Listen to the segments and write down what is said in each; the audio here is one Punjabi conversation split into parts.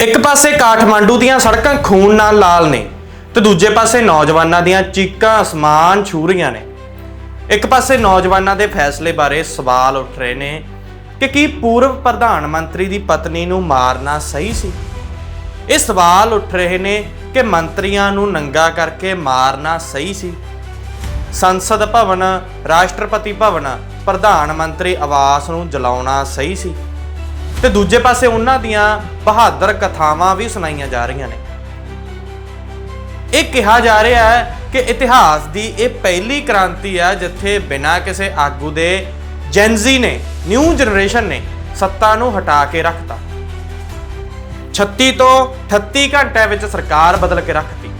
ਇੱਕ ਪਾਸੇ ਕਾਠਮਾਂਡੂ ਦੀਆਂ ਸੜਕਾਂ ਖੂਨ ਨਾਲ ਲਾਲ ਨੇ ਤੇ ਦੂਜੇ ਪਾਸੇ ਨੌਜਵਾਨਾਂ ਦੀਆਂ ਚੀਕਾਂ, ਅਸਮਾਨ ਛੂ ਰਹੀਆਂ ਨੇ। ਇੱਕ ਪਾਸੇ ਨੌਜਵਾਨਾਂ ਦੇ ਫੈਸਲੇ ਬਾਰੇ ਸਵਾਲ ਉੱਠ ਰਹੇ ਨੇ ਕਿ ਕੀ ਪੂਰਵ ਪ੍ਰਧਾਨ ਮੰਤਰੀ ਦੀ ਪਤਨੀ ਨੂੰ ਮਾਰਨਾ ਸਹੀ ਸੀ? ਇਹ ਸਵਾਲ ਉੱਠ ਰਹੇ ਨੇ ਕਿ ਮੰਤਰੀਆਂ ਨੂੰ ਨੰਗਾ ਕਰਕੇ ਮਾਰਨਾ ਸਹੀ ਸੀ। ਸੰਸਦ ਭਵਨ, ਰਾਸ਼ਟਰਪਤੀ ਭਵਨ, ਪ੍ਰਧਾਨ ਮੰਤਰੀ ਆਵਾਸ ਨੂੰ ਜਲਾਉਣਾ ਸਹੀ ਸੀ। ਤੇ ਦੂਜੇ ਪਾਸੇ ਉਹਨਾਂ ਦੀਆਂ ਬਹਾਦਰ ਕਥਾਵਾਂ ਵੀ ਸੁਣਾਈਆਂ ਜਾ ਰਹੀਆਂ ਨੇ। ਇਹ ਕਿਹਾ ਜਾ ਰਿਹਾ ਹੈ ਕਿ ਇਤਿਹਾਸ ਦੀ ਇਹ ਪਹਿਲੀ ਕ੍ਰਾਂਤੀ ਹੈ ਜਿੱਥੇ ਬਿਨਾਂ ਕਿਸੇ ਆਗੂ ਦੇ ਜੈਨਜ਼ੀ ਨੇ ਨਿਊ ਜਨਰੇਸ਼ਨ ਨੇ ਸੱਤਾ ਨੂੰ ਹਟਾ ਕੇ ਰੱਖਤਾ। 36 ਤੋਂ 38 ਘੰਟਿਆਂ ਵਿੱਚ ਸਰਕਾਰ ਬਦਲ ਕੇ ਰੱਖਤੀ।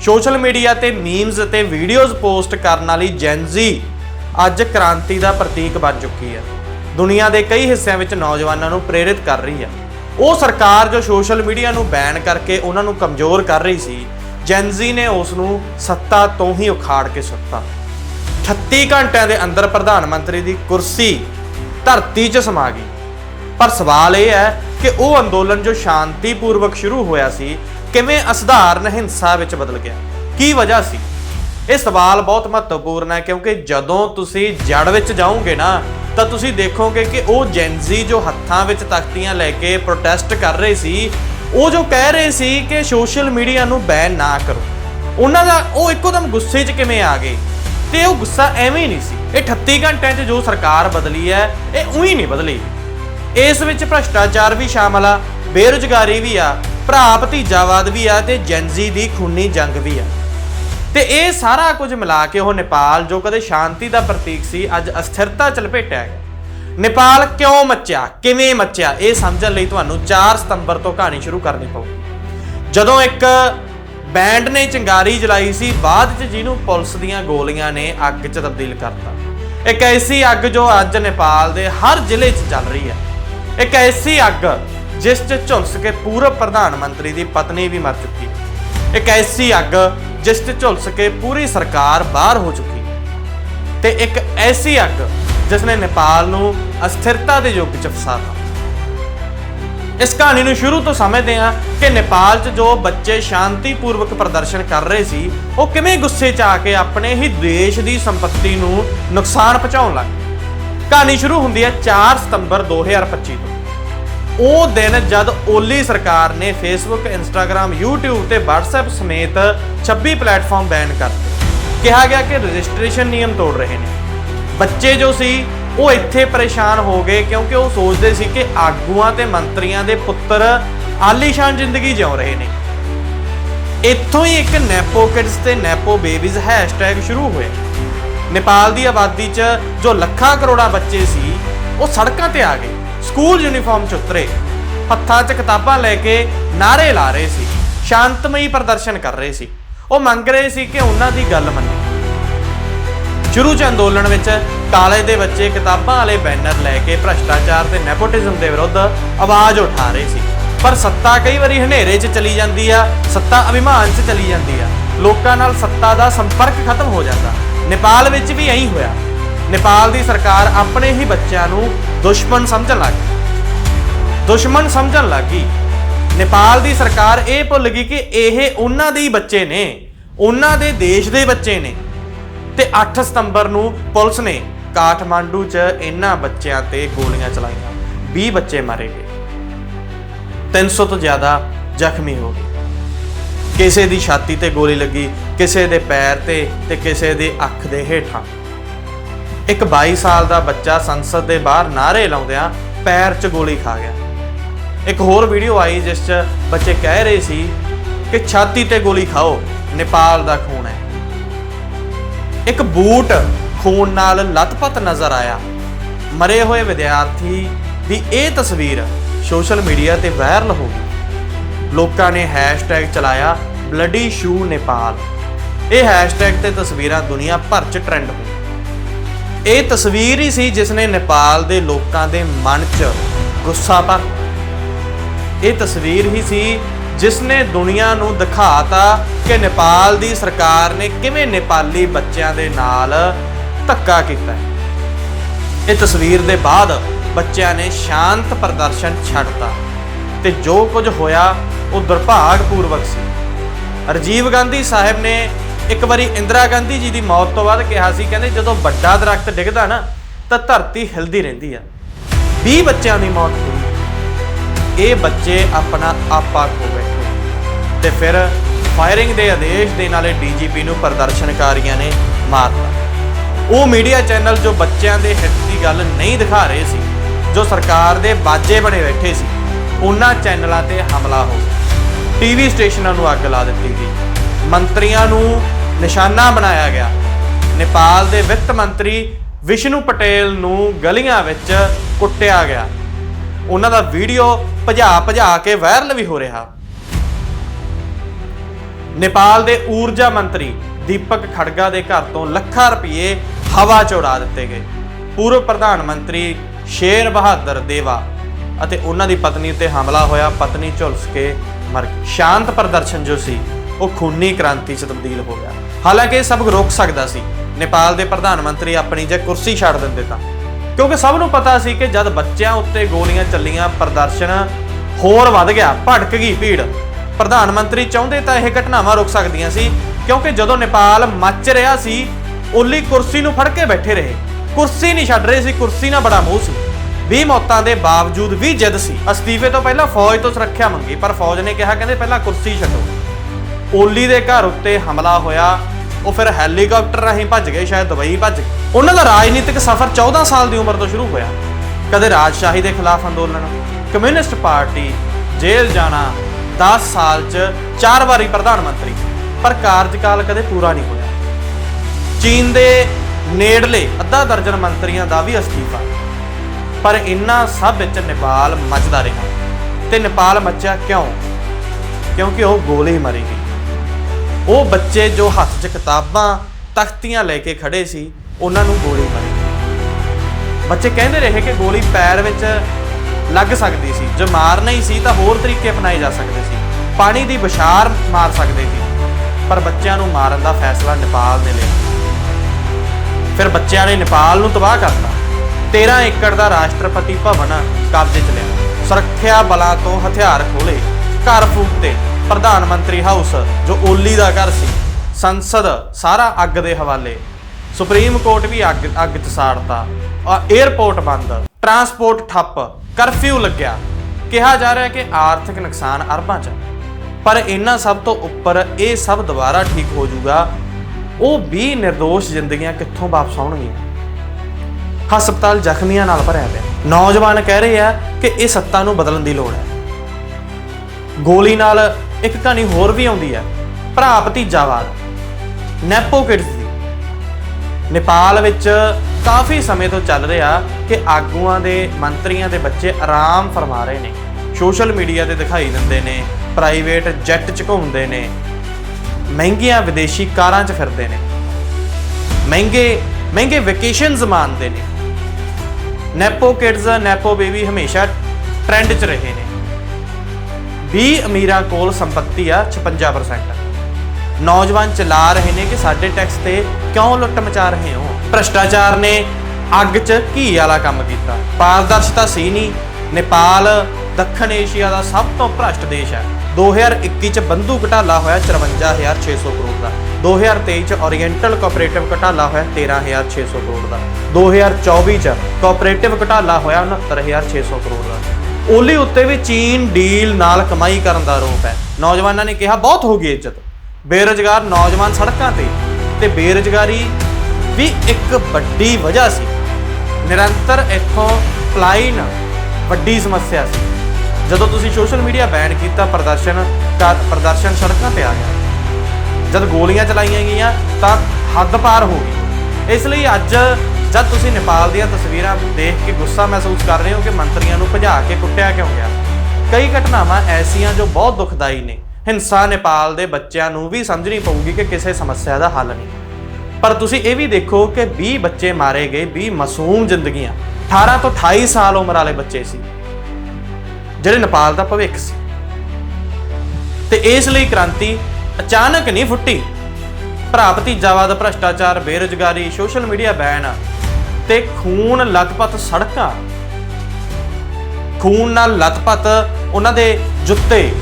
ਸੋਸ਼ਲ ਮੀਡੀਆ ਤੇ ਮੀਮਸ ਅਤੇ ਵੀਡੀਓਜ਼ ਪੋਸਟ ਕਰਨ ਵਾਲੀ ਜੈਨਜ਼ੀ ਅੱਜ ਕ੍ਰਾਂਤੀ ਦਾ ਪ੍ਰਤੀਕ ਬਣ ਚੁੱਕੀ ਹੈ। ਦੁਨੀਆ ਦੇ ਕਈ ਹਿੱਸਿਆਂ ਵਿੱਚ ਨੌਜਵਾਨਾਂ ਨੂੰ ਪ੍ਰੇਰਿਤ ਕਰ ਰਹੀ ਹੈ। ਉਹ ਸਰਕਾਰ ਜੋ ਸੋਸ਼ਲ ਮੀਡੀਆ ਨੂੰ ਬੈਨ ਕਰਕੇ ਉਹਨਾਂ ਨੂੰ ਕਮਜ਼ੋਰ ਕਰ ਰਹੀ ਸੀ ਜੈਨਜ਼ੀ ਨੇ ਉਸ ਨੂੰ ਸੱਤਾ ਤੋਂ ਹੀ ਉਖਾੜ ਕੇ ਸੁੱਟਤਾ। 38 ਘੰਟਿਆਂ ਦੇ ਅੰਦਰ ਪ੍ਰਧਾਨ ਮੰਤਰੀ ਦੀ ਕੁਰਸੀ ਧਰਤੀ 'ਚ ਸਮਾ ਗਈ। ਪਰ ਸਵਾਲ ਇਹ ਹੈ ਕਿ ਉਹ ਅੰਦੋਲਨ ਜੋ ਸ਼ਾਂਤੀਪੂਰਵਕ ਸ਼ੁਰੂ ਹੋਇਆ ਸੀ, ਕਿਵੇਂ ਅਸਧਾਰਨ ਹਿੰਸਾ ਵਿੱਚ ਬਦਲ ਗਿਆ? ਕੀ ਵਜ੍ਹਾ ਸੀ? ਇਹ ਸਵਾਲ ਬਹੁਤ ਮਹੱਤਵਪੂਰਨ ਹੈ ਕਿਉਂਕਿ ਜਦੋਂ ਤੁਸੀਂ ਜੜ ਵਿੱਚ ਜਾਓਗੇ ਨਾ ਤਾਂ ਤੁਸੀਂ ਦੇਖੋਗੇ ਕਿ ਉਹ ਜੈਨਜ਼ੀ ਜੋ ਹੱਥਾਂ ਵਿੱਚ ਤਖਤੀਆਂ ਲੈ ਕੇ ਪ੍ਰੋਟੈਸਟ ਕਰ ਰਹੇ ਸੀ, ਉਹ ਜੋ ਕਹਿ ਰਹੇ ਸੀ ਕਿ ਸੋਸ਼ਲ ਮੀਡੀਆ ਨੂੰ ਬੈਨ ਨਾ ਕਰੋ। ਉਹਨਾਂ ਦਾ ਉਹ ਇੱਕੋਦਮ ਗੁੱਸੇ 'ਚ ਕਿਵੇਂ ਆ ਗਏ? ਤੇ ਉਹ ਗੁੱਸਾ ਐਵੇਂ ਹੀ ਨਹੀਂ ਸੀ। ਇਹ 38 ਘੰਟਿਆਂ 'ਚ ਜੋ ਸਰਕਾਰ ਬਦਲੀ ਹੈ, ਇਹ ਉਹੀ ਨਹੀਂ ਬਦਲੀ। ਇਸ ਵਿੱਚ ਭ੍ਰਸ਼ਟਾਚਾਰ ਵੀ ਸ਼ਾਮਲ ਆ, ਬੇਰੁਜ਼ਗਾਰੀ ਵੀ ਆ ਭਰਾ ਭਤੀਜਾਵਾਦ ਵੀ ਆ ਤੇ ਜੈਨਜ਼ੀ ਦੀ ਖੂਨੀ ਜੰਗ ਵੀ ਆ। ਤੇ ਇਹ ਸਾਰਾ ਕੁਝ ਮਿਲਾ ਕੇ ਉਹ ਨੇਪਾਲ, ਜੋ ਕਦੇ ਸ਼ਾਂਤੀ ਦਾ ਪ੍ਰਤੀਕ ਸੀ, ਅੱਜ ਅਸਥਿਰਤਾ ਚ ਲਪੇਟਿਆ ਗਿਆ ਨੇਪਾਲ ਕਿਉਂ ਮੱਚਿਆ? ਕਿਵੇਂ ਮੱਚਿਆ? ਇਹ ਸਮਝਣ ਲਈ ਤੁਹਾਨੂੰ 4 ਸਤੰਬਰ ਤੋਂ ਕਹਾਣੀ ਸ਼ੁਰੂ ਕਰਨੀ ਪਊਗੀ। ਜਦੋਂ ਇੱਕ ਬੈਂਡ ਨੇ ਚਿੰਗਾਰੀ ਜਲਾਈ ਸੀ, ਬਾਅਦ ਚ ਜਿਹਨੂੰ ਪੁਲਿਸ ਦੀਆਂ ਗੋਲੀਆਂ ਨੇ ਅੱਗ 'ਚ ਤਬਦੀਲ ਕਰਤਾ। ਇੱਕ ਐਸੀ ਅੱਗ ਜੋ ਅੱਜ ਨੇਪਾਲ ਦੇ ਹਰ ਜ਼ਿਲ੍ਹੇ 'ਚ ਚੱਲ ਰਹੀ ਹੈ। ਇੱਕ ਐਸੀ ਅੱਗ ਜਿਸ 'ਚ ਝੁਲਸ ਕੇ ਪੂਰਬ ਪ੍ਰਧਾਨ ਮੰਤਰੀ ਦੀ ਪਤਨੀ ਵੀ ਮਰ ਚੁੱਕੀ। ਇੱਕ ਐਸੀ ਅੱਗ ਜਿਸ 'ਚ ਝੁਲਸ ਕੇ ਪੂਰੀ ਸਰਕਾਰ ਬਾਹਰ ਹੋ ਚੁੱਕੀ ਤੇ ਇੱਕ ਐਸੀ ਅੱਗ ਜਿਸ ਨੇ ਨੇਪਾਲ ਨੂੰ ਅਸਥਿਰਤਾ ਦੇ ਯੁੱਗ 'ਚ ਫਸਾਤਾ। ਇਸ ਕਹਾਣੀ ਨੂੰ ਸ਼ੁਰੂ ਤੋਂ ਸਮਝਦੇ ਹਾਂ ਕਿ ਨੇਪਾਲ 'ਚ ਜੋ ਬੱਚੇ ਸ਼ਾਂਤੀਪੂਰਵਕ ਪ੍ਰਦਰਸ਼ਨ ਕਰ ਰਹੇ ਸੀ, ਉਹ ਕਿਵੇਂ ਗੁੱਸੇ 'ਚ ਆ ਕੇ ਆਪਣੇ ਹੀ ਦੇਸ਼ ਦੀ ਸੰਪਤੀ ਨੂੰ ਨੁਕਸਾਨ ਪਹੁੰਚਾਉਣ ਲੱਗੇ ਕਹਾਣੀ ਸ਼ੁਰੂ ਹੁੰਦੀ ਹੈ 4 ਸਤੰਬਰ 2025 ਤੋਂ। ਉਹ ਦਿਨ ਜਦ ਓਲੀ ਸਰਕਾਰ ਨੇ ਫੇਸਬੁੱਕ ਇੰਸਟਾਗ੍ਰam YouTube ਤੇ WhatsApp ਸਮੇਤ 26 ਪਲੇਟਫਾਰਮ ਬੈਨ ਕਰਤੇ। ਕਿਹਾ ਗਿਆ ਕਿ ਰਜਿਸਟ੍ਰੇਸ਼ਨ ਨਿਯਮ ਤੋੜ ਰਹੇ ਨੇ। ਬੱਚੇ ਜੋ ਸੀ, ਉਹ ਇੱਥੇ ਪਰੇਸ਼ਾਨ ਹੋ ਗਏ ਕਿਉਂਕਿ ਉਹ ਸੋਚਦੇ ਸੀ ਕਿ ਆਗੂਆਂ ਤੇ ਮੰਤਰੀਆਂ ਦੇ ਪੁੱਤਰ ਆਲੀਸ਼ਾਨ ਜ਼ਿੰਦਗੀ ਜਿਉ ਰਹੇ ਨੇ। ਇੱਥੋਂ ਹੀ ਇੱਕ ਨੈਪੋ ਕਿਡਸ ਤੇ ਨੈਪੋ ਬੇਬੀਜ਼ ਹੈਸ਼ਟੈਗ ਸ਼ੁਰੂ ਹੋਇਆ ਨੇਪਾਲ ਦੀ ਆਬਾਦੀ 'ਚ ਜੋ ਲੱਖਾਂ ਕਰੋੜਾਂ ਬੱਚੇ ਸੀ, ਉਹ ਸੜਕਾਂ ਤੇ ਆ ਗਏ। ਸਕੂਲ ਯੂਨੀਫਾਰਮ 'ਚ ਉਤਰੇ। ਹੱਥਾਂ 'ਚ ਕਿਤਾਬਾਂ ਲੈ ਕੇ ਨਾਰੇ ਲਾ ਰਹੇ ਸੀ। ਸ਼ਾਂਤਮਈ ਪ੍ਰਦਰਸ਼ਨ ਕਰ ਰਹੇ ਸੀ। ਉਹ ਮੰਗ ਰਹੇ ਸੀ ਕਿ ਉਹਨਾਂ ਦੀ ਗੱਲ ਮੰਨੋ। ਸ਼ੁਰੂ 'ਚ ਅੰਦੋਲਨ ਵਿੱਚ ਕਾਲਜ ਦੇ ਬੱਚੇ ਕਿਤਾਬਾਂ ਵਾਲੇ ਬੈਨਰ ਲੈ ਕੇ ਭ੍ਰਸ਼ਟਾਚਾਰ ਤੇ ਨੈਪੋਟਿਜ਼ਮ ਦੇ ਵਿਰੁੱਧ ਆਵਾਜ਼ ਉਠਾ ਰਹੇ ਸੀ। ਪਰ ਸੱਤਾ ਕਈ ਵਾਰੀ ਹਨੇਰੇ 'ਚ ਚਲੀ ਜਾਂਦੀ ਆ, ਸੱਤਾ ਅਭਿਮਾਨ 'ਚ ਚਲੀ ਜਾਂਦੀ ਆ। ਲੋਕਾਂ ਨਾਲ ਸੱਤਾ ਦਾ ਸੰਪਰਕ ਖਤਮ ਹੋ ਜਾਂਦਾ। ਨੇਪਾਲ ਵਿੱਚ ਵੀ ਐਂ ਹੋਇਆ। ਨੇਪਾਲ ਦੀ ਸਰਕਾਰ ਆਪਣੇ ਹੀ ਬੱਚਿਆਂ ਨੂੰ ਦੁਸ਼ਮਣ ਸਮਝਣ ਲੱਗ ਗਈ। ਦੁਸ਼ਮਣ ਸਮਝਣ ਲੱਗ ਗਈ। ਨੇਪਾਲ ਦੀ ਸਰਕਾਰ ਇਹ ਭੁੱਲ ਗਈ ਕਿ ਇਹ ਉਹਨਾਂ ਦੇ ਹੀ ਬੱਚੇ ਨੇ, ਉਹਨਾਂ ਦੇ ਦੇਸ਼ ਦੇ ਬੱਚੇ ਨੇ। ਤੇ 8 ਸਤੰਬਰ ਨੂੰ ਪੁਲਿਸ ਨੇ ਕਾਠਮਾਂਡੂ 'ਚ ਇਹਨਾਂ ਬੱਚਿਆਂ ਤੇ ਗੋਲੀਆਂ ਚਲਾਈਆਂ। 20 ਬੱਚੇ ਮਾਰੇ ਗਏ। 300 ਤੋਂ ਜ਼ਿਆਦਾ ਜ਼ਖਮੀ ਹੋ ਗਏ। ਕਿਸੇ ਦੀ ਛਾਤੀ ਤੇ ਗੋਲੀ ਲੱਗੀ, ਕਿਸੇ ਦੇ ਪੈਰ ਤੇ ਤੇ ਕਿਸੇ ਦੀ ਅੱਖ ਦੇ ਹੇਠਾਂ। ਇੱਕ 22 ਸਾਲ ਦਾ ਬੱਚਾ ਸੰਸਦ ਦੇ ਬਾਹਰ ਨਾਰੇ ਲਾਉਂਦਿਆਂ ਪੈਰ 'ਚ ਗੋਲੀ ਖਾ ਗਿਆ। ਇੱਕ ਹੋਰ ਵੀਡੀਓ ਆਈ ਜਿਸ 'ਚ ਬੱਚੇ ਕਹਿ ਰਹੇ ਸੀ ਕਿ ਛਾਤੀ ਤੇ ਗੋਲੀ ਖਾਓ, ਨੇਪਾਲ ਦਾ ਖੂਨ ਹੈ। ਇੱਕ ਬੂਟ ਖੂਨ ਨਾਲ ਲਤਪਤ ਨਜ਼ਰ ਆਇਆ। ਮਰੇ ਹੋਏ ਵਿਦਿਆਰਥੀ ਦੀ ਇਹ ਤਸਵੀਰ ਸੋਸ਼ਲ ਮੀਡੀਆ ਤੇ ਵਾਇਰਲ ਹੋ ਗਈ। ਲੋਕਾਂ ਨੇ ਹੈਸ਼ਟੈਗ ਚਲਾਇਆ ਬਲੱਡੀ ਸ਼ੂ ਨੇਪਾਲ। ਇਹ ਹੈਸ਼ਟੈਗ ਤੇ ਤਸਵੀਰਾਂ ਦੁਨੀਆ ਭਰ 'ਚ ਟ੍ਰੈਂਡ ਹੋਈ ਇਹ ਤਸਵੀਰ ਹੀ ਸੀ ਜਿਸ ਨੇ ਨੇਪਾਲ ਦੇ ਲੋਕਾਂ ਦੇ ਮਨ 'ਚ ਗੁੱਸਾ ਭਰ ਇਹ ਤਸਵੀਰ ਹੀ ਸੀ ਜਿਸ ਨੇ ਦੁਨੀਆ ਨੂੰ ਦਿਖਾਤਾ ਕਿ ਨੇਪਾਲ ਦੀ ਸਰਕਾਰ ਨੇ ਕਿਵੇਂ ਨੇਪਾਲੀ ਬੱਚਿਆਂ ਦੇ ਨਾਲ ਧੱਕਾ ਕੀਤਾ ਹੈ। ਇਹ ਤਸਵੀਰ ਦੇ ਬਾਅਦ ਬੱਚਿਆਂ ਨੇ ਸ਼ਾਂਤ ਪ੍ਰਦਰਸ਼ਨ ਛੱਡਤਾ ਤੇ ਜੋ ਕੁਝ ਹੋਇਆ ਉਹ ਦੁਰਭਾਗਪੂਰਵਕ ਸੀ। ਰਾਜੀਵ ਗਾਂਧੀ ਸਾਹਿਬ ਨੇ ਇੱਕ ਵਾਰੀ ਇੰਦਰਾ ਗਾਂਧੀ ਜੀ ਦੀ ਮੌਤ ਤੋਂ ਬਾਅਦ ਕਿਹਾ ਸੀ, ਕਹਿੰਦੇ ਜਦੋਂ ਵੱਡਾ ਦਰਖਤ ਡਿੱਗਦਾ ਨਾ, ਤਾਂ ਧਰਤੀ ਹਿਲਦੀ ਰਹਿੰਦੀ ਆ। 20 ਬੱਚਿਆਂ ਦੀ ਮੌਤ ਹੋਈ ਇਹ ਬੱਚੇ ਆਪਣਾ ਆਪਾ ਖੋ ਬੈਠੇ। ਤੇ ਫਿਰ ਫਾਇਰਿੰਗ ਦੇ ਆਦੇਸ਼ ਦੇਣ ਵਾਲੇ ਡੀਜੀਪੀ ਨੂੰ ਪ੍ਰਦਰਸ਼ਨਕਾਰੀਆਂ ਨੇ ਮਾਰਤਾ। ਉਹ ਮੀਡੀਆ ਚੈਨਲ ਜੋ ਬੱਚਿਆਂ ਦੇ ਹਿੱਤ ਦੀ ਗੱਲ ਨਹੀਂ ਦਿਖਾ ਰਹੇ ਸੀ, ਜੋ ਸਰਕਾਰ ਦੇ ਬਾਜੇ ਬਣੇ ਬੈਠੇ ਸੀ, ਉਹਨਾਂ ਚੈਨਲਾਂ ਤੇ ਹਮਲਾ ਹੋ ਗਿਆ। ਟੀਵੀ ਸਟੇਸ਼ਨਾਂ ਨੂੰ ਅੱਗ ਲਾ ਦਿੱਤੀ ਗਈ। ਮੰਤਰੀਆਂ ਨੂੰ ਨਿਸ਼ਾਨਾ ਬਣਾਇਆ ਗਿਆ। ਨੇਪਾਲ ਦੇ ਵਿੱਤ ਮੰਤਰੀ ਵਿਸ਼ਨੂੰ ਪਟੇਲ ਨੂੰ ਗਲੀਆਂ ਵਿੱਚ ਕੁੱਟਿਆ ਗਿਆ। ਉਹਨਾਂ ਦਾ ਵੀਡੀਓ ਭਜਾ ਭਜਾ ਕੇ ਵਾਇਰਲ ਵੀ ਹੋ ਰਿਹਾ। ਨੇਪਾਲ ਦੇ ਊਰਜਾ ਮੰਤਰੀ ਦੀਪਕ ਖੜਗਾ ਦੇ ਘਰ ਤੋਂ ਲੱਖਾਂ ਰੁਪਏ ਹਵਾ 'ਚ ਉਡਾ ਦਿੱਤੇ ਗਏ। ਪੂਰਵ ਪ੍ਰਧਾਨ ਮੰਤਰੀ ਸ਼ੇਰ ਬਹਾਦਰ ਦੇਵਾ ਅਤੇ ਉਹਨਾਂ ਦੀ ਪਤਨੀ ਉੱਤੇ ਹਮਲਾ ਹੋਇਆ। ਪਤਨੀ ਝੁਲਸ ਕੇ ਮਰ ਸ਼ਾਂਤ ਪ੍ਰਦਰਸ਼ਨ ਜੋ ਸੀ, ਉਹ ਖੂਨੀ ਕ੍ਰਾਂਤੀ 'ਚ ਤਬਦੀਲ ਹੋ ਗਿਆ। ਹਾਲਾਂਕਿ ਇਹ ਸਭ ਰੋਕ ਸਕਦਾ ਸੀ। ਨੇਪਾਲ ਦੇ ਪ੍ਰਧਾਨ ਮੰਤਰੀ ਆਪਣੀ ਜੇ ਕੁਰਸੀ ਛੱਡ ਦਿੰਦੇ ਤਾਂ। ਕਿਉਂਕਿ ਸਭ ਨੂੰ ਪਤਾ ਸੀ ਕਿ ਜਦ ਬੱਚਿਆਂ ਉੱਤੇ ਗੋਲੀਆਂ ਚੱਲੀਆਂ, ਪ੍ਰਦਰਸ਼ਨ ਹੋਰ ਵੱਧ ਗਿਆ, ਭੜਕ ਗਈ ਭੀੜ। ਪ੍ਰਧਾਨ ਮੰਤਰੀ ਚਾਹੁੰਦੇ ਤਾਂ ਇਹ ਘਟਨਾਵਾਂ ਰੁਕ ਸਕਦੀਆਂ ਸੀ, ਕਿਉਂਕਿ ਜਦੋਂ ਨੇਪਾਲ ਮੱਚ ਰਿਹਾ ਸੀ ਓਲੀ ਕੁਰਸੀ ਨੂੰ ਫੜ ਕੇ ਬੈਠੇ ਰਹੇ। ਕੁਰਸੀ ਨਹੀਂ ਛੱਡ ਰਹੇ ਸੀ, ਕੁਰਸੀ ਨਾਲ ਬੜਾ ਮੋਹ ਸੀ। 20 ਮੌਤਾਂ ਦੇ ਬਾਵਜੂਦ ਵੀ ਜਿੱਦ ਸੀ। ਅਸਤੀਫੇ ਤੋਂ ਪਹਿਲਾਂ ਫੌਜ ਤੋਂ ਸੁਰੱਖਿਆ ਮੰਗੀ, ਪਰ ਫੌਜ ਨੇ ਕਿਹਾ, ਕਹਿੰਦੇ ਪਹਿਲਾਂ ਕੁਰਸੀ ਛੱਡੋ। ਓਲੀ ਦੇ ਘਰ ਉੱਤੇ ਹਮਲਾ ਹੋਇਆ। ਉਹ ਫਿਰ ਹੈਲੀਕਾਪਟਰ ਰਾਹੀਂ ਭੱਜ ਗਏ, ਸ਼ਾਇਦ ਦੁਬਈ ਭੱਜ ਗਏ। ਉਹਨਾਂ ਦਾ ਰਾਜਨੀਤਿਕ ਸਫ਼ਰ 14 ਸਾਲ ਦੀ ਉਮਰ ਤੋਂ ਸ਼ੁਰੂ ਹੋਇਆ। ਕਦੇ ਰਾਜਸ਼ਾਹੀ ਦੇ ਖਿਲਾਫ ਅੰਦੋਲਨ, ਕਮਿਊਨਿਸਟ ਪਾਰਟੀ ਜੇਲ੍ਹ ਜਾਣਾ 10 ਸਾਲ 'ਚ ਚਾਰ ਵਾਰੀ ਪ੍ਰਧਾਨ ਮੰਤਰੀ। ਪਰ ਕਾਰਜਕਾਲ ਕਦੇ ਪੂਰਾ ਨਹੀਂ ਹੋਇਆ। ਚੀਨ ਦੇ ਨੇੜਲੇ ਅੱਧਾ ਦਰਜਨ ਮੰਤਰੀਆਂ ਦਾ ਵੀ ਅਸਤੀਫਾ। ਪਰ ਇਨ੍ਹਾਂ ਸਭ ਵਿੱਚ ਨੇਪਾਲ ਮੱਚਦਾ ਰਿਹਾ। ਤੇ ਨੇਪਾਲ ਮੱਚਿਆ ਕਿਉਂ? ਕਿਉਂਕਿ ਉਹ ਗੋਲੀ ਮਾਰੀ ਗਈ। ਉਹ ਬੱਚੇ ਜੋ ਹੱਥ 'ਚ ਕਿਤਾਬਾਂ, ਤਖਤੀਆਂ ਲੈ ਕੇ ਖੜੇ ਸੀ, ਉਹਨਾਂ ਨੂੰ ਗੋਲੀ ਮਾਰੀ। ਬੱਚੇ ਕਹਿੰਦੇ ਰਹੇ ਕਿ ਗੋਲੀ ਪੈਰ ਵਿੱਚ ਲੱਗ ਸਕਦੀ ਸੀ। ਜੇ ਮਾਰ ਨਹੀਂ ਸੀ ਤਾਂ ਹੋਰ ਤਰੀਕੇ ਅਪਣਾਏ ਜਾ ਸਕਦੇ ਸੀ। ਪਾਣੀ ਦੀ ਵਿਸ਼ਾਰ ਮਾਰ ਸਕਦੇ ਸੀ। ਪਰ ਬੱਚਿਆਂ ਨੂੰ ਮਾਰਨ ਦਾ ਫੈਸਲਾ ਨੇਪਾਲ ਨੇ ਲਿਆ। ਫਿਰ ਬੱਚਿਆਂ ਨੇ ਨੇਪਾਲ ਨੂੰ ਤਬਾਹ ਕਰਤਾ। 13 ਏਕੜ ਦਾ ਰਾਸ਼ਟਰਪਤੀ ਭਵਨ ਕਬਜ਼ੇ 'ਚ ਲਿਆ। ਸੁਰੱਖਿਆ ਬਲਾਂ ਤੋਂ ਹਥਿਆਰ ਖੋਲੇ ਘਰ ਫੂਕਤੇ ਪ੍ਰਧਾਨ ਮੰਤਰੀ ਹਾਊਸ, ਜੋ ਓਲੀ ਦਾ ਘਰ ਸੀ, ਸੰਸਦ ਸਾਰਾ ਅੱਗ ਦੇ ਹਵਾਲੇ। ਸੁਪਰੀਮ ਕੋਰਟ ਵੀ ਅੱਗ ਅੱਗ 'ਚ ਸਾੜਤਾ। 에ਅਰਪੋਰਟ ਬੰਦ, ਟਰਾਂਸਪੋਰਟ ਠੱਪ, ਕਰਫਿਊ ਲੱਗਿਆ। ਕਿਹਾ ਜਾ ਰਿਹਾ ਕਿ ਆਰਥਿਕ ਨੁਕਸਾਨ ਅਰਬਾਂ 'ਚ। ਪਰ ਇਹਨਾਂ ਸਭ ਤੋਂ ਉੱਪਰ ਇਹ ਸਭ ਦੁਬਾਰਾ ਠੀਕ ਹੋ ਜਾਊਗਾ। ਉਹ ਵੀ નિર્ਦੋਸ਼ ਜ਼ਿੰਦਗੀਆਂ ਕਿੱਥੋਂ ਵਾਪਸ ਆਉਣਗੀਆਂ? ਹਸਪਤਾਲ ਜ਼ਖਮੀਆਂ ਨਾਲ ਭਰਿਆ ਪਿਆ। ਨੌਜਵਾਨ ਕਹਿ ਰਹੇ ਆ ਕਿ ਇਹ ਸੱਤਾ ਨੂੰ ਬਦਲਣ ਦੀ ਲੋੜ ਹੈ। ਗੋਲੀ ਨਾਲ ਇੱਕ ਕਹਾਣੀ ਹੋਰ ਵੀ ਆਉਂਦੀ ਹੈ। ਭਰਾ ਭਤੀਜਾਵਾਦ ਨੈਪੋ ਕਿਡਸ ਦੀ। ਨੇਪਾਲ ਵਿੱਚ ਕਾਫੀ ਸਮੇਂ ਤੋਂ ਚੱਲ ਰਿਹਾ ਕਿ ਆਗੂਆਂ ਦੇ, ਮੰਤਰੀਆਂ ਦੇ ਬੱਚੇ ਆਰਾਮ ਫਰਮਾ ਰਹੇ ਨੇ। ਸੋਸ਼ਲ ਮੀਡੀਆ ਤੇ ਦਿਖਾਈ ਦਿੰਦੇ ਨੇ, ਪ੍ਰਾਈਵੇਟ ਜੈਟ ਚ ਘੁੰਮਦੇ ਨੇ। ਮਹਿੰਗੀਆਂ ਵਿਦੇਸ਼ੀ ਕਾਰਾਂ 'ਚ ਫਿਰਦੇ ਨੇ। ਮਹਿੰਗੇ ਮਹਿੰਗੇ ਵੈਕੇਸ਼ਨਸ ਮਾਣਦੇ ਨੇ। ਨੈਪੋ ਕਿਡਸ ਨੈਪੋ ਬੇਬੀ ਹਮੇਸ਼ਾ ਟ੍ਰੈਂਡ 'ਚ ਰਹੇ ਨੇ। 20 ਅਮੀਰਾਂ ਕੋਲ ਸੰਪਤੀ ਆ 56% ਨੌਜਵਾਨ ਚਲਾ ਰਹੇ ਨੇ ਕਿ ਸਾਡੇ ਟੈਕਸ ਤੇ ਕਿਉਂ ਲੁੱਟ ਮਚਾ ਰਹੇ ਹੋ? ਭ੍ਰਸ਼ਟਾਚਾਰ ਨੇ ਅੱਗ 'ਚ ਘੀ ਵਾਲਾ ਕੰਮ ਕੀਤਾ। ਪਾਰਦਰਸ਼ਤਾ ਸੀ ਨਹੀਂ। ਨੇਪਾਲ, ਦੱਖਣ ਏਸ਼ੀਆ ਦਾ ਸਭ ਤੋਂ ਭ੍ਰਸ਼ਟ ਦੇਸ਼ ਹੈ। 2021 ਚ ਬੰਧੂ ਘਟਾਲਾ ਹੋਇਆ 54600 ਕਰੋੜ ਦਾ। 2023 ਚ ਓਰੀਐਂਟਲ ਕੋਆਪਰੇਟਿਵ ਘਟਾਲਾ ਹੋਇਆ 13600 ਕਰੋੜ ਦਾ। 2024 ਚ ਕੋਆਪਰੇਟਿਵ ਘਟਾਲਾ ਹੋਇਆ 69600 ਕਰੋੜ ਦਾ। ਓਲੀ ਉੱਤੇ ਵੀ ਚੀਨ ਡੀਲ ਨਾਲ ਕਮਾਈ ਕਰਨ ਦਾ ਆਰੋਪ ਹੈ। ਨੌਜਵਾਨਾਂ ਨੇ ਕਿਹਾ, ਬਹੁਤ ਹੋ ਗਈ ਇੱਜ਼ਤ। ਬੇਰੁਜ਼ਗਾਰ ਨੌਜਵਾਨ ਸੜਕਾਂ ਤੇ ਤੇ ਬੇਰੁਜ਼ਗਾਰੀ ਵੀ ਇੱਕ ਵੱਡੀ ਵਜ੍ਹਾ ਸੀ। ਨਿਰੰਤਰ ਇੱਥੋਂ ਪਲਾਇਨ ਵੱਡੀ ਸਮੱਸਿਆ ਸੀ। ਜਦੋਂ ਤੁਸੀਂ ਸੋਸ਼ਲ ਮੀਡੀਆ ਬੈਨ ਕੀਤਾ, ਪ੍ਰਦਰਸ਼ਨ ਕਰ- ਪ੍ਰਦਰਸ਼ਨ ਸੜਕਾਂ ਤੇ ਆ ਗਿਆ। ਜਦ ਗੋਲੀਆਂ ਚਲਾਈਆਂ ਗਈਆਂ, ਤਾਂ ਹੱਦ ਪਾਰ ਹੋ ਗਈ। ਇਸ ਲਈ ਅੱਜ ਜਦ ਤੁਸੀਂ ਨੇਪਾਲ ਦੀਆਂ ਤਸਵੀਰਾਂ ਦੇਖ ਕੇ ਗੁੱਸਾ ਮਹਿਸੂਸ ਕਰ ਰਹੇ ਹੋ ਕਿ ਮੰਤਰੀਆਂ ਨੂੰ ਭਜਾ ਕੇ ਕੁੱਟਿਆ ਕਿਉਂ ਗਿਆ? ਕਈ ਘਟਨਾਵਾਂ ਐਸੀਆਂ ਜੋ ਬਹੁਤ ਦੁਖਦਾਈ ਨੇ, ਹਿੰਸਾ ਨੇਪਾਲ ਦੇ ਬੱਚਿਆਂ ਨੂੰ ਵੀ ਸਮਝਣੀ ਪਊਗੀ ਕਿ ਕਿਸੇ ਸਮੱਸਿਆ ਦਾ ਹੱਲ ਨਹੀਂ। ਪਰ ਤੁਸੀਂ ਇਹ ਵੀ ਦੇਖੋ ਕਿ 20 ਬੱਚੇ ਮਾਰੇ ਗਏ 20 ਮਾਸੂਮ ਜ਼ਿੰਦਗੀਆਂ। 18 ਤੋਂ 28 ਸਾਲ ਉਮਰ ਵਾਲੇ ਬੱਚੇ ਸੀ। ਜਿਹੜੇ ਨੇਪਾਲ ਦਾ ਭਵਿੱਖ ਸੀ। ਤੇ ਇਸ ਲਈ ਕ੍ਰਾਂਤੀ ਅਚਾਨਕ ਨਹੀਂ ਫੁੱਟੀ। ਭਰਾ ਭਤੀਜਾਵਾਦ ਭ੍ਰਸ਼ਟਾਚਾਰ, ਬੇਰੁਜ਼ਗਾਰੀ, ਸੋਸ਼ਲ ਮੀਡੀਆ ਬੈਨ ਤੇ ਖੂਨ ਲਤਪਤ ਸੜਕਾਂ। ਖੂਨ ਨਾਲ ਲਤਪਤ ਉਹਨਾਂ ਦੇ ਜੁੱਤੇ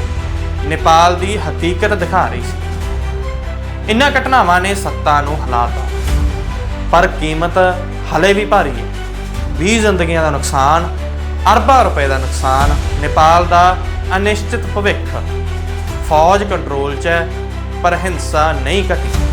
ਨੇਪਾਲ ਦੀ ਹਕੀਕਤ ਦਿਖਾ ਰਹੀ ਸੀ। ਇਨ੍ਹਾਂ ਘਟਨਾਵਾਂ ਨੇ ਸੱਤਾ ਨੂੰ ਹਿਲਾਤਾ। ਪਰ ਕੀਮਤ ਹਲੇ ਵੀ ਭਾਰੀ ਹੈ। 20 ਜ਼ਿੰਦਗੀਆਂ ਦਾ ਨੁਕਸਾਨ, ਅਰਬਾਂ ਰੁਪਏ ਦਾ ਨੁਕਸਾਨ ਨੇਪਾਲ ਦਾ ਅਨਿਸ਼ਚਿਤ ਭਵਿੱਖ। ਫੌਜ ਕੰਟਰੋਲ 'ਚ ਹੈ ਪਰ ਹਿੰਸਾ ਨਹੀਂ ਘਟੀ।